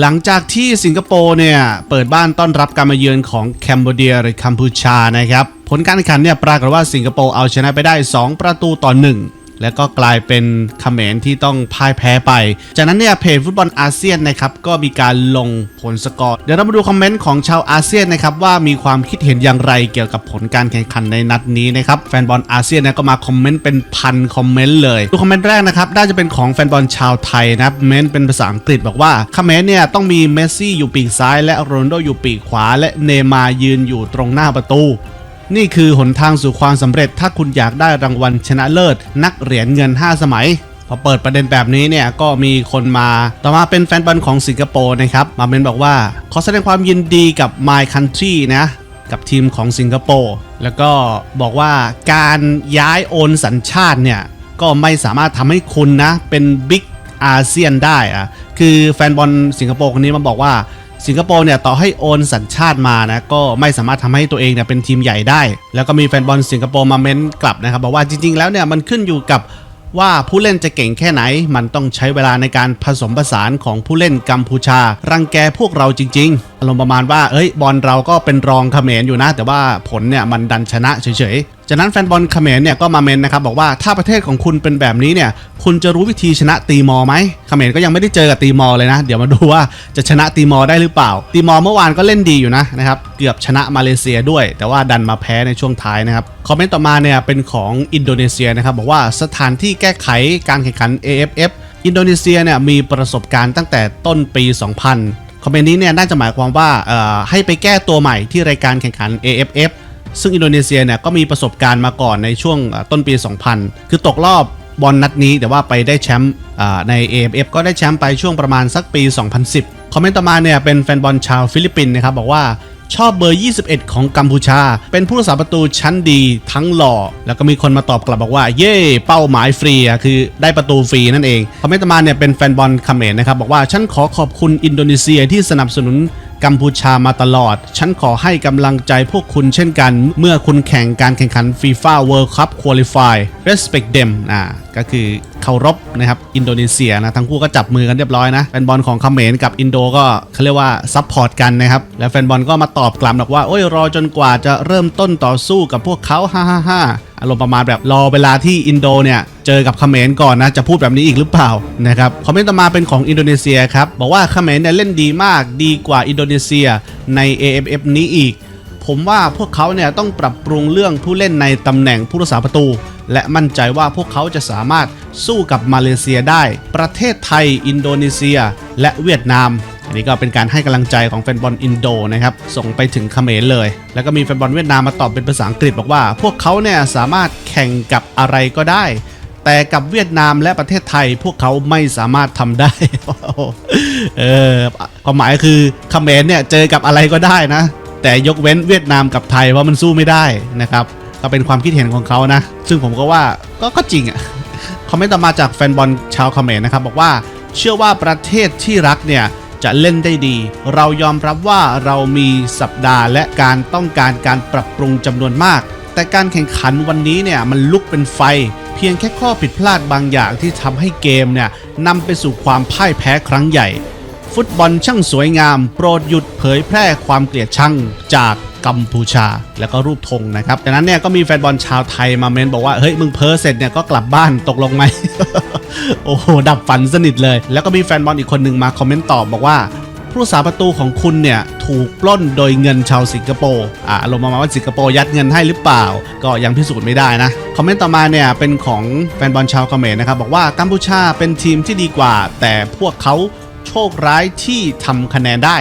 หลังจากที่สิงคโปร์เนี่ยเปิดบ้านต้อนรับการมาเยือนของแคนเบเดียหรือกัมพูชานะครับ ผลการแข่งขันเนี่ยปรากฏว่าสิงคโปร์เอาชนะไปได้ 2 ประตูต่อ 1 แล้วก็กลายเป็นเขมรที่ต้องพ่ายแพ้ไป จากนั้นเนี่ยเพจฟุตบอลอาเซียนนะครับก็มีการลงผลสกอร์ เดี๋ยวเรามาดูคอมเมนต์ของชาวอาเซียนนะครับว่ามีความคิดเห็นอย่างไรเกี่ยวกับผลการแข่งขันในนัดนี้นะครับแฟนบอลอาเซียนนี่ยก็มาคอมเมนต์เป็นพันคอมเมนต์เลยดูคอมเมนต์แรกนะครับน่าจะเป็นของแฟนบอลชาวไทยนะครับเมนต์เป็นภาษาอังกฤษบอกว่าเขมรเนี่ยต้องมีเมสซี่อยู่ปีกซ้าย และโรนลโดอยู่ปีกขวา และเนมายืนอยู่ตรงหน้าประตู นี่คือหนทางสู่ความสำเร็จถ้าคุณอยากได้รางวัลชนะเลิศ นักเหรียญเงิน 5 สมัยพอเปิดประเด็นแบบนี้เนี่ยก็มีคนมาต่อมาเป็นแฟนบอลของสิงคโปร์นะครับ มาเป็นบอกว่า ขอแสดงความยินดีกับ My Country นะ กับทีมของสิงคโปร์แล้วก็บอกว่าการย้ายโอนสัญชาติเนี่ยก็ไม่สามารถทำให้คุณนะ เป็นบิ๊กอาเซียนได้อะคือแฟนบอลสิงคโปร์คนนี้มาบอกว่า สิงคโปร์เนี่ยต่อให้โอนสัญชาติมานะก็ไม่สามารถทำให้ตัวเองเนี่ยเป็นทีมใหญ่ได้ แล้วก็มีแฟนบอลสิงคโปร์มาเม้นกลับนะครับบอกว่าจริง ๆ แล้วเนี่ยมันขึ้นอยู่กับว่าผู้เล่นจะเก่งแค่ไหน มันต้องใช้เวลาในการผสมผสานของผู้เล่นกัมพูชา รังแกพวกเราจริง ๆอารมณ์ประมาณว่าเอ้ยบอลเราก็เป็นรองเขมรอยู่นะ แต่ว่าผลเนี่ยมันดันชนะเฉยๆจากนั้นแฟนบอลเขมรเนี่ยก็มาเมนนะครับบอกว่าถ้าประเทศของคุณเป็นแบบนี้เนี่ยคุณจะรู้วิธีชนะตีมอไหมเขมรก็ยังไม่ได้เจอกับตีมอเลยนะ เดี๋ยวมาดูว่าจะชนะตีมอได้หรือเปล่า ตีมอเมื่อวานก็เล่นดีอยู่นะนะครับเกือบชนะมาเลเซียด้วย แต่ว่าดันมาแพ้ในช่วงท้ายนะครับคอมเมนต์ต่อมาเนี่ยเป็นของอินโดนีเซียนะครับบอกว่าสถานที่แก้ไขการแข่งขัน AFF อินโดนีเซียเนี่ยมีประสบการณ์ตั้งแต่ต้นปี 2000 อมเมนต์นี้เนี่ยน่าจะหมายความว่าให้ไปแก้ตัวใหม่ที่รายการแข่งขัน AFF ซึ่งอินโดนีเซียเนี่ยก็มีประสบการณ์มาก่อนในช่วงต้นปี 2000 คือตกรอบบอลนัดนี้แต่ว่าไปได้แชมป์ใน AFF ก็ได้แชมป์ไปช่วงประมาณสักปี 2010 คอมเมนต์ต่อมาเนี่ยเป็นแฟนบอลชาวฟิลิปปินส์นะครับบอกว่า ชอบเบอร์ 21 ของกัมพูชา เป็นผู้รักษาประตูชั้นดีทั้งหล่อ แล้วก็มีคนมาตอบกลับบอกว่า เย่เป้าหมายฟรีอะคือได้ประตูฟรีนั่นเองคอมเมนต์มาเนี่ยเป็นแฟนบอลเขมรนะครับบอกว่าฉันขอขอบคุณอินโดนีเซียที่สนับสนุนกัมพูชามาตลอด ฉันขอให้กำลังใจพวกคุณเช่นกัน เมื่อคุณแข่งการแข่งขัน FIFA World Cup Qualify Respect them อ่า ก็คือเคารพนะครับอินโดนีเซียนะทั้งคู่ก็จับมือกันเรียบร้อยนะแฟนบอลของเขมรกับอินโดก็เขาเรียกว่าซัพพอร์ตกันนะครับแล้วแฟนบอลก็มาตอบกลับบอกว่าโอ้ยรอจนกว่าจะเริ่มต้นต่อสู้กับพวกเขาฮ่าฮ่าฮ่าอารมณ์ประมาณแบบรอเวลาที่อินโดเนี่ยเจอกับเขมรก่อนนะจะพูดแบบนี้อีกหรือเปล่านะครับคอมเมนต์ต่อมาเป็นของอินโดนีเซียครับบอกว่าเขมรเนี่ยเล่นดีมากดีกว่าอินโดนีเซียใน AFF นี้อีก ผมว่าพวกเขาเนี่ยต้องปรับปรุงเรื่องผู้เล่นในตำแหน่งผู้รักษาประตู และมั่นใจว่าพวกเขาจะสามารถสู้กับมาเลเซียได้ ประเทศไทย อินโดนีเซีย และเวียดนาม อันนี้ก็เป็นการให้กำลังใจของแฟนบอลอินโดนะครับ ส่งไปถึงเขมรเลย แล้วก็มีแฟนบอลเวียดนามมาตอบเป็นภาษาอังกฤษบอกว่า พวกเขาเนี่ยสามารถแข่งกับอะไรก็ได้แต่กับเวียดนามและประเทศไทยพวกเขาไม่สามารถทำได้ เออความหมายคือเขมรเนี่ยเจอกับอะไรก็ได้นะ แต่ยกเว้นเวียดนามกับไทยว่ามันสู้ไม่ได้นะครับ ก็เป็นความคิดเห็นของเขานะ ซึ่งผมก็ว่าก็ก็จริงอะ่ะคอมเมนต์ต่อมาจากแฟนบอลชาวเขมรนะครับ บอกว่าเชื่อว่าประเทศที่รักเนี่ยจะเล่นได้ดี เรายอมรับว่าเรามีสัปดาห์และการต้องการการปรับปรุงจำนวนมาก แต่การแข่งขันวันนี้เนี่ยมันลุกเป็นไฟ เพียงแค่ข้อผิดพลาดบางอย่างที่ทำให้เกมเนี่ยนำไปสู่ความพ่ายแพ้ครั้งใหญ่ ฟุตบอลช่างสวยงาม โปรดหยุดเผยแพร่ความเกลียดชังจากกัมพูชา แล้วก็รูปธงนะครับจากนั้นเนี่ยก็มีแฟนบอลชาวไทยมาเมนบอกว่า เฮ้ย มึงเพ้อเสร็จเนี่ยก็กลับบ้านตกลงไหม โอ้โห ดับฝันสนิทเลย แล้วก็มีแฟนบอลอีกคนหนึ่งมาคอมเมนต์ตอบบอกว่าผู้รักษาประตูของคุณเนี่ย ถูกปล้นโดยเงินชาวสิงคโปร์อ่าอารมณ์ประมาณว่าสิงคโปร์ยัดเงินให้หรือเปล่า ก็ยังพิสูจน์ไม่ได้นะ คอมเมนต์ต่อมาเนี่ย เป็นของแฟนบอลชาวเขมรนะครับ บอกว่ากัมพูชาเป็นทีมที่ดีกว่า แต่พวกเขา โชคร้ายที่ทำคะแนนได้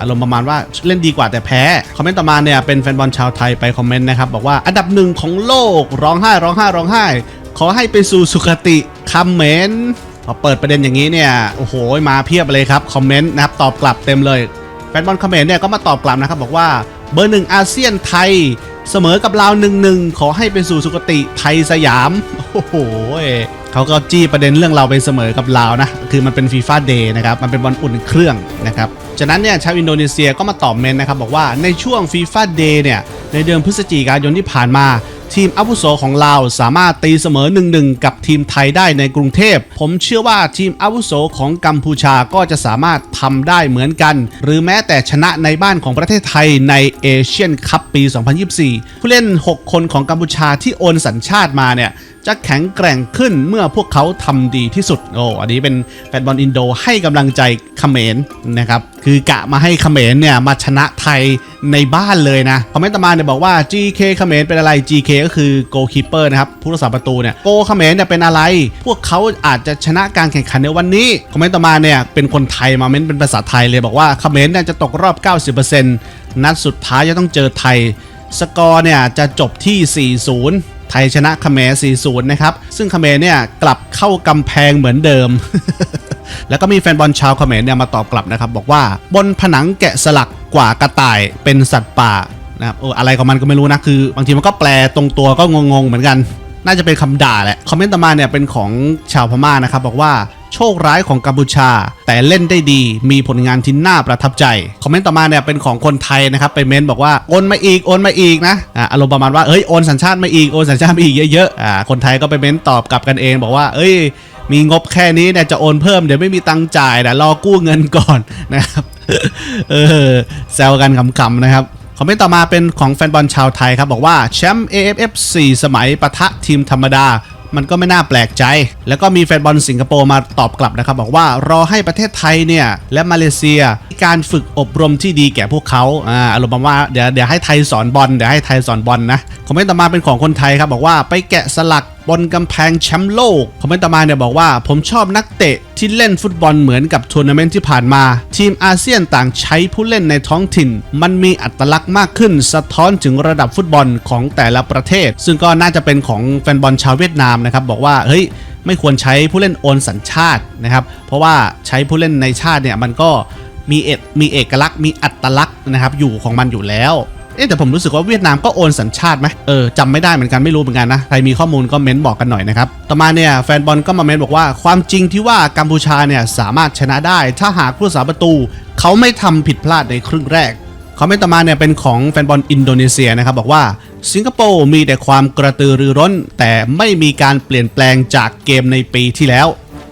อารมณ์ประมาณว่าเล่นดีกว่าแต่แพ้ คอมเมนต์ต่อมาเนี่ยเป็นแฟนบอลชาวไทยไปคอมเมนต์นะครับ บอกว่าอันดับหนึ่งของโลกร้องไห้ร้องไห้ร้องไห้ ขอให้ไปสู่สุคติคำเมนต์พอเปิดประเด็นอย่างนี้เนี่ยโอ้โหมาเพียบเลยครับคอมเมนต์นะครับตอบกลับเต็มเลยแฟนบอลคอมเมนต์เนี่ยก็มาตอบกลับนะครับบอกว่าเบอร์หนึ่งอาเซียนไทย เสมอกับลาวหนึ่งหนึ่งขอให้ไปสู่สุคติไทยสยามโอ้โห เขาก็จี้ประเด็นเรื่องเราไปเสมอกับลาวนะ คือมันเป็นฟีฟ่าเดย์นะครับ มันเป็นบอลอุ่นเครื่องนะครับ จากนั้นเนี่ยชาวอินโดนีเซียก็มาตอบเมนนะครับ บอกว่าในช่วงฟีฟ่าเดย์เนี่ย ในเดือนพฤศจิกายนที่ผ่านมา ทีมอาวุโสของลาวสามารถตีเสมอ 1-1 กับทีมไทยได้ในกรุงเทพ ผมเชื่อว่าทีมอาวุโสของกัมพูชาก็จะสามารถทำได้เหมือนกัน หรือแม้แต่ชนะในบ้านของประเทศไทยในเอเชียนคัพปี 2024 ผู้เล่น 6 คนของกัมพูชาที่โอนสัญชาติมาเนี่ยจะแข็งแกร่งขึ้นเมื่อพวกเขาทำดีที่สุด โอ้ อันนี้เป็นแฟนบอลอินโดให้กำลังใจเขมรนะครับ คือกะมาให้เขมรเนี่ยมาชนะไทยในบ้านเลยนะคอมเมนต์ต่อมาเนี่ยบอกว่า GK เขมรเป็นอะไร GK ก็คือ goalkeeper นะครับผู้รักษาประตูเนี่ยโกเขมรเนี่ยเป็นอะไร พวกเขาอาจจะชนะการแข่งขันในวันนี้คอมเมนต์ต่อมาเนี่ยเป็นคนไทยมาเม้นเป็นภาษาไทยเลยบอกว่าเขมรเนี่ยจะตกรอบ 90%นัดสุดท้ายจะต้องเจอไทย สกอร์เนี่ยจะจบที่ 40ไทยชนะเขมร40 นะครับ ซึ่งเขมรเนี่ยกลับเข้ากำแพงเหมือนเดิม แล้วก็มีแฟนบอลชาวเขมรเนี่ยมาตอบกลับนะครับ บอกว่าบนผนังแกะสลักกว่ากระต่ายเป็นสัตว์ป่า นะครับอออะไรของมันก็ไม่รู้นะคือบางทีมันก็แปลตรงตัวก็งงๆเหมือนกัน น่าจะเป็นคำด่าแหละคอมเมนต์ต่อมาเนี่ยเป็นของชาวพม่านะครับบอกว่าโชคร้ายของกัมพูชา แต่เล่นได้ดีมีผลงานที่น่าประทับใจ คอมเมนต์ต่อมาเนี่ยเป็นของคนไทยนะครับไปเม้นบอกว่าโอนมาอีกโอนมาอีกนะอารมณ์ประมาณว่าเอ้ยโอนสัญชาติมาอีกโอนสัญชาติมาอีกเยอะๆคนไทยก็ไปเม้นตอบกลับกันเอง บอกว่า เอ้ย มีงบแค่นี้เนี่ยจะโอนเพิ่มเดี๋ยวไม่มีตังค์จ่ายนะรอกู้เงินก่อนนะครับเออแซวกันขำๆนะครับ คอมเมนต์ต่อมาเป็นของแฟนบอลชาวไทยครับ บอกว่าแชมป์ AFF 4 สมัยปะทะทีมธรรมดา มันก็ไม่น่าแปลกใจ แล้วก็มีแฟนบอลสิงคโปร์มาตอบกลับนะครับ บอกว่ารอให้ประเทศไทยเนี่ย และมาเลเซียมีการฝึกอบรมที่ดีแก่พวกเขาอ่าอารมณ์ประมาณว่าเดี๋ยวเดี๋ยวให้ไทยสอนบอลเดี๋ยวให้ไทยสอนบอลนะคอมเมนต์ต่อมาเป็นของคนไทยครับบอกว่าไปแกะสลัก บนกำแพงแชมป์โลกคอมเมนต์ต่อมาเนี่ยบอกว่า ผมชอบนักเตะที่เล่นฟุตบอลเหมือนกับทัวร์นาเมนต์ที่ผ่านมา ทีมอาเซียนต่างใช้ผู้เล่นในท้องถิ่น มันมีอัตลักษณ์มากขึ้น สะท้อนถึงระดับฟุตบอลของแต่ละประเทศ ซึ่งก็น่าจะเป็นของแฟนบอลชาวเวียดนามนะครับบอกว่าเฮ้ยไม่ควรใช้ผู้เล่นโอนสัญชาตินะครับ เพราะว่าใช้ผู้เล่นในชาติเนี่ยมันก็มีเอกมีเอกลักษณ์มีอัตลักษณ์นะครับอยู่ของมันอยู่แล้ว เอ๊ะแต่ผมรู้สึกว่าเวียดนามก็โอนสัญชาติไหมเออจำไม่ได้เหมือนกันไม่รู้เหมือนกันนะใครมีข้อมูลก็เม้นบอกกันหน่อยนะครับต่อมาเนี่ยแฟนบอลก็มาเม้นบอกว่าความจริงที่ว่ากัมพูชาเนี่ยสามารถชนะได้ ถ้าหากผู้รักษาประตู เขาไม่ทำผิดพลาดในครึ่งแรกคอมเมนต์ต่อมาเนี่ยเป็นของแฟนบอลอินโดนีเซียนะครับบอกว่าสิงคโปร์มีแต่ความกระตือรือร้น แต่ไม่มีการเปลี่ยนแปลงจากเกมในปีที่แล้ว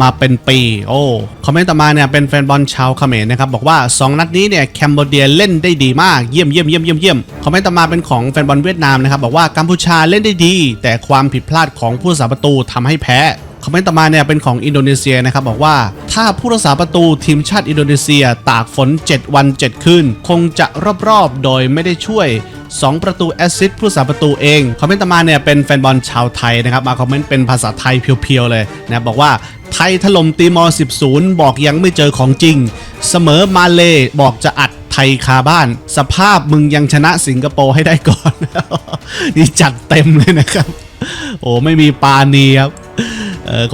มาเป็นปี โอ้คอมเมนต์ต่อมาเนี่ยเป็นแฟนบอลชาวเขมรนะครับบอกว่า 2 นัดนี้เนี่ยแคมโบเดียเล่นได้ดีมากเยี่ยมเยี่ยมเยี่ยมเยี่ยมเยี่ยมคอมเมนต์ต่อมาเป็นของแฟนบอลเวียดนามนะครับบอกว่ากัมพูชาเล่นได้ดี แต่ความผิดพลาดของผู้รักษาประตูทำให้แพ้คอมเมนต์ต่อมาเนี่ยเป็นของอินโดนีเซียนะครับบอกว่า ถ้าผู้รักษาประตูทีมชาติอินโดนีเซียตากฝน 7 วัน 7 คืน คงจะรอบๆ โดยไม่ได้ช่วย 2 ประตูแอสซิสต์ผู้รักษาประตูเอง คอมเมนต์ต่อมาเนี่ยเป็นแฟนบอลชาวไทยนะครับมาคอมเมนต์เป็นภาษาไทยเพียวๆเลยนะบอกว่า ไทยถล่มตีมอร์10 0 บอกยังไม่เจอของจริง เสมอมาเลบอกจะอัดไทยคาบ้าน สภาพมึงยังชนะสิงคโปร์ให้ได้ก่อน นี่จัดเต็มเลยนะครับ โอ้ไม่มีปาณีครับ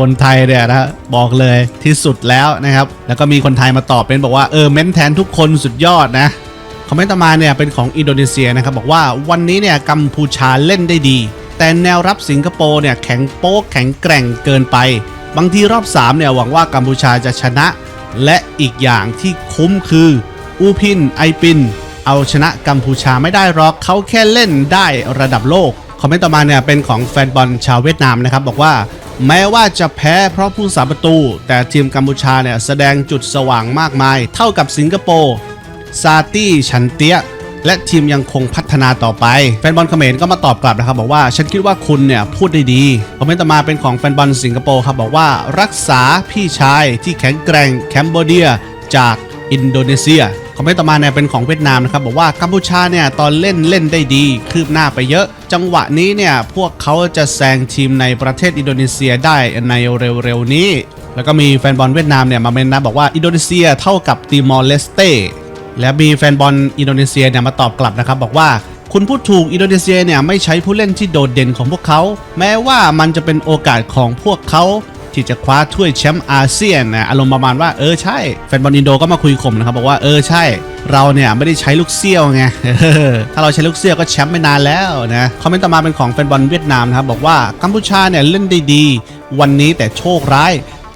คนไทยเนี่ยนะบอกเลยที่สุดแล้วนะครับ แล้วก็มีคนไทยมาตอบเป็นบอกว่าเออเม้นแทนทุกคนสุดยอดนะคอมเมนต์ต่อมาเนี่ยเป็นของอินโดนีเซียนะครับบอกว่าวันนี้เนี่ยกัมพูชาเล่นได้ดี แต่แนวรับสิงคโปร์เนี่ยแข็งโป๊กแข็งแกร่งเกินไป บางทีรอบ 3 เนี่ยหวังว่ากัมพูชาจะชนะ และอีกอย่างที่คุ้มคือ อูพินไอปิน เอาชนะกัมพูชาไม่ได้หรอกเขาแค่เล่นได้ระดับโลก คอมเมนต์ต่อมาเนี่ยเป็นของแฟนบอลชาวเวียดนามนะครับ บอกว่าแม้ว่าจะแพ้เพราะผู้สาประตู แต่ทีมกัมพูชาเนี่ยแสดงจุดสว่างมากมาย เท่ากับสิงคโปร์ซาตี้ชันเตีย และทีมยังคงพัฒนาต่อไป แฟนบอลเขมรก็มาตอบกลับนะครับ บอกว่าฉันคิดว่าคุณเนี่ยพูดได้ดีคอมเมนต์ต่อมาเป็นของแฟนบอลสิงคโปร์ครับบอกว่ารักษาพี่ชายที่แข็งแกร่งแคมโบเดียจากอินโดนีเซียคอมเมนต์ต่อมาเนี่ยเป็นของเวียดนามนะครับบอกว่ากัมพูชาเนี่ยตอนเล่นเล่นได้ดี คืบหน้าไปเยอะ จังหวะนี้เนี่ยพวกเขาจะแซงทีมในประเทศอินโดนีเซียได้ในเร็วๆนี้ แล้วก็มีแฟนบอลเวียดนามเนี่ยมาเมนนะบอกว่าอินโดนีเซียเท่ากับติมอร์เลสเต และมีแฟนบอลอินโดนีเซียเนี่ยมาตอบกลับนะครับ บอกว่าคุณพูดถูกอินโดนีเซียเนี่ยไม่ใช้ผู้เล่นที่โดดเด่นของพวกเขา แม้ว่ามันจะเป็นโอกาสของพวกเขา ที่จะคว้าถ้วยแชมป์อาเซียนนะอารมณ์ประมาณว่าเออใช่แฟนบอลอินโดก็มาคุยข่มนะครับบอกว่าเออใช่ เราเนี่ยไม่ได้ใช้ลูกเสี้ยวไงถ้าเราใช้ลูกเสี้ยวก็แชมป์ไม่นานแล้วนะคอมเมนต์ต่อมาเป็นของแฟนบอลเวียดนามนะครับบอกว่ากัมพูชาเนี่ยเล่นได้ดี วันนี้แต่โชคร้าย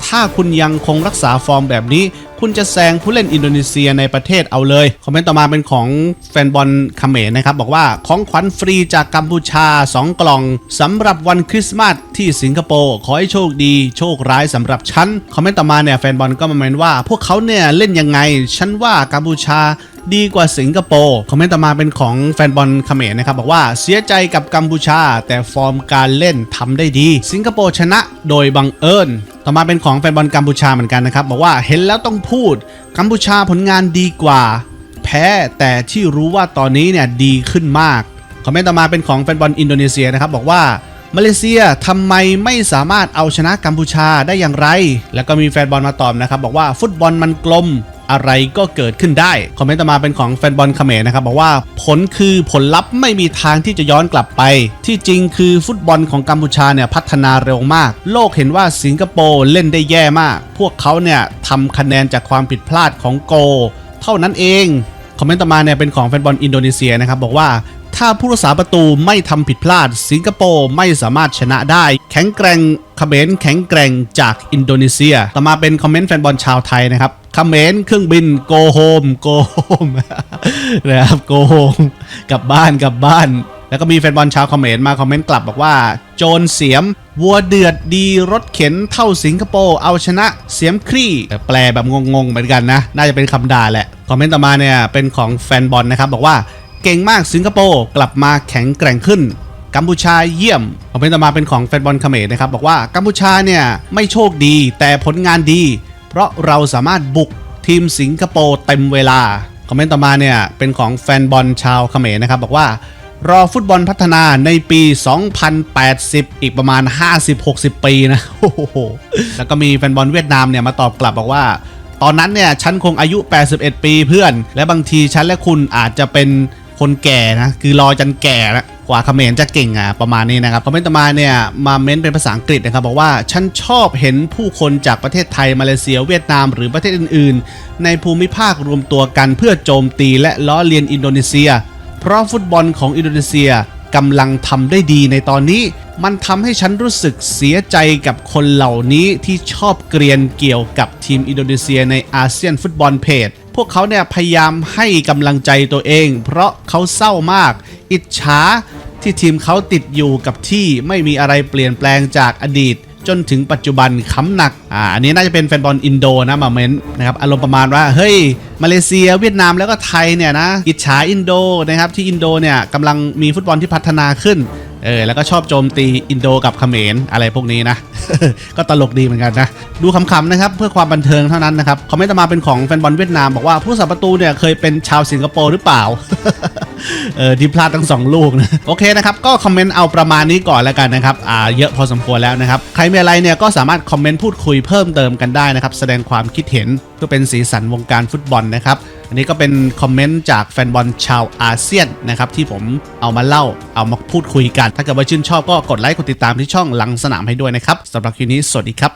ถ้าคุณยังคงรักษาฟอร์มแบบนี้คุณจะแซงผู้เล่นอินโดนีเซียในประเทศเอาเลย คอมเมนต์ต่อมาเป็นของแฟนบอลเขมรนะครับ บอกว่าของขวัญฟรีจากกัมพูชา 2 กล่องสำหรับวันคริสต์มาสที่สิงคโปร์ขอให้โชคดี โชคร้ายสำหรับฉัน คอมเมนต์ต่อมาเนี่ยแฟนบอลก็มาเมนว่า พวกเขาเนี่ยเล่นยังไง ฉันว่ากัมพูชาดีกว่าสิงคโปร์ คอมเมนต์ต่อมาเป็นของแฟนบอลเขมรนะครับ บอกว่าเสียใจกับกัมพูชา แต่ฟอร์มการเล่นทำได้ดี สิงคโปร์ชนะโดยบังเอิญ ต่อมาเป็นของแฟนบอลกัมพูชาเหมือนกันนะครับ บอกว่าเห็นแล้วต้องพูด กัมพูชาผลงานดีกว่า แพ้แต่ที่รู้ว่าตอนนี้เนี่ยดีขึ้นมาก คอมเมนต์ต่อมาเป็นของแฟนบอลอินโดนีเซียนะครับบอกว่ามาเลเซียทำไมไม่สามารถเอาชนะกัมพูชาได้อย่างไร แล้วก็มีแฟนบอลมาตอบนะครับบอกว่าฟุตบอลมันกลม อะไรก็เกิดขึ้นได้ คอมเมนต์ต่อมาเป็นของแฟนบอลเขมรนะครับ บอกว่าผลคือผลลัพธ์ไม่มีทางที่จะย้อนกลับไป ที่จริงคือฟุตบอลของกัมพูชาเนี่ยพัฒนาเร็วมาก โลกเห็นว่าสิงคโปร์เล่นได้แย่มาก พวกเขาเนี่ยทำคะแนนจากความผิดพลาดของโก เท่านั้นเองคอมเมนต์ต่อมาเนี่ยเป็นของแฟนบอลอินโดนีเซียนะครับบอกว่า ถ้าผู้รักษาประตูไม่ทำผิดพลาด สิงคโปร์ไม่สามารถชนะได้ แข็งแกร่งเขมรแข็งแกร่งจากอินโดนีเซีย ต่อมาเป็นคอมเมนต์แฟนบอลชาวไทยนะครับเขมรเครื่องบิน go home go home นะครับ go home กลับบ้านกลับบ้าน แล้วก็มีแฟนบอลชาวเขมรมาคอมเมนต์กลับบอกว่า โจรเสียม วัวเดือดดีรถเข็นเท่าสิงคโปร์เอาชนะเสียมครี่แต่แปลแบบงงๆเหมือนกันนะ น่าจะเป็นคำด่าแหละ คอมเมนต์ต่อมาเนี่ยเป็นของแฟนบอลนะครับบอกว่า เก่งมากสิงคโปร์กลับมาแข็งแกร่งขึ้นกัมพูชาเยี่ยมคอมเมนต์ต่อมาเป็นของแฟนบอลเขมรนะครับ บอกว่ากัมพูชาเนี่ยไม่โชคดีแต่ผลงานดี เพราะเราสามารถบุกทีมสิงคโปร์เต็มเวลา คอมเมนต์ต่อมาเนี่ยเป็นของแฟนบอลชาวเขมรนะครับ บอกว่ารอฟุตบอลพัฒนาในปี 2080 อีกประมาณ 50-60 ปีนะโอ้โหแล้วก็มีแฟนบอลเวียดนามเนี่ยมาตอบกลับบอกว่า ตอนนั้นเนี่ยฉันคงอายุ 81 ปีเพื่อน และบางทีฉันและคุณอาจจะเป็น คนแก่นะคือรอจนแก่นะกว่าเขมรจะเก่งอะประมาณนี้นะครับคอมเมนต์ต่อมาเนี่ยมาเม้นเป็นภาษาอังกฤษนะครับบอกว่าฉันชอบเห็นผู้คนจากประเทศไทยมาเลเซียเวียดนามหรือประเทศอื่น ๆ ในภูมิภาครวมตัวกันเพื่อโจมตีและล้อเลียนอินโดนีเซีย เพราะฟุตบอลของอินโดนีเซียกำลังทำได้ดีในตอนนี้ มันทำให้ฉันรู้สึกเสียใจกับคนเหล่านี้ที่ชอบเกรียนเกี่ยวกับทีมอินโดนีเซียในอาเซียนฟุตบอลเพจ พวกเขาเนี่ยพยายามให้กำลังใจตัวเอง เพราะเขาเศร้ามาก อิจฉาที่ทีมเขาติดอยู่กับที่ไม่มีอะไรเปลี่ยนแปลงจากอดีต จนถึงปัจจุบันค้ำหนักอ่าอันนี้น่าจะเป็นแฟนบอลอินโดนะมาเมนต์นะครับอารมณ์ประมาณว่าเฮ้ยมาเลเซียเวียดนามแล้วก็ไทยเนี่ยนะอิจฉาอินโดนะครับที่อินโดเนี่ยกำลังมีฟุตบอลที่พัฒนาขึ้น เออแล้วก็ชอบโจมตีอินโดกับเขมรอะไรพวกนี้นะ ก็ตลกดีเหมือนกันนะ ดูขำๆนะครับ เพื่อความบันเทิงเท่านั้นนะครับคอมเมนต์มาเป็นของแฟนบอลเวียดนามบอกว่าผู้สับประตูเนี่ยเคยเป็นชาวสิงคโปร์หรือเปล่าเออที่พลาดทั้งสองลูกนะโอเคนะครับ ก็คอมเมนต์เอาประมาณนี้ก่อนแล้วกันนะครับอ่าเยอะพอสมควรแล้วนะครับ ใครมีอะไรเนี่ยก็สามารถคอมเมนต์พูดคุยเพิ่มเติมกันได้นะครับ แสดงความคิดเห็นเพื่อเป็นสีสันวงการฟุตบอลนะครับ อันนี้ก็เป็นคอมเมนต์จากแฟนบอลชาวอาเซียนนะครับที่ผมเอามาเล่าเอามาพูดคุยกัน ถ้าเกิดว่าชื่นชอบก็กดไลค์กดติดตามที่ช่องหลังสนามให้ด้วยนะครับสำหรับคลิปนี้สวัสดีครับ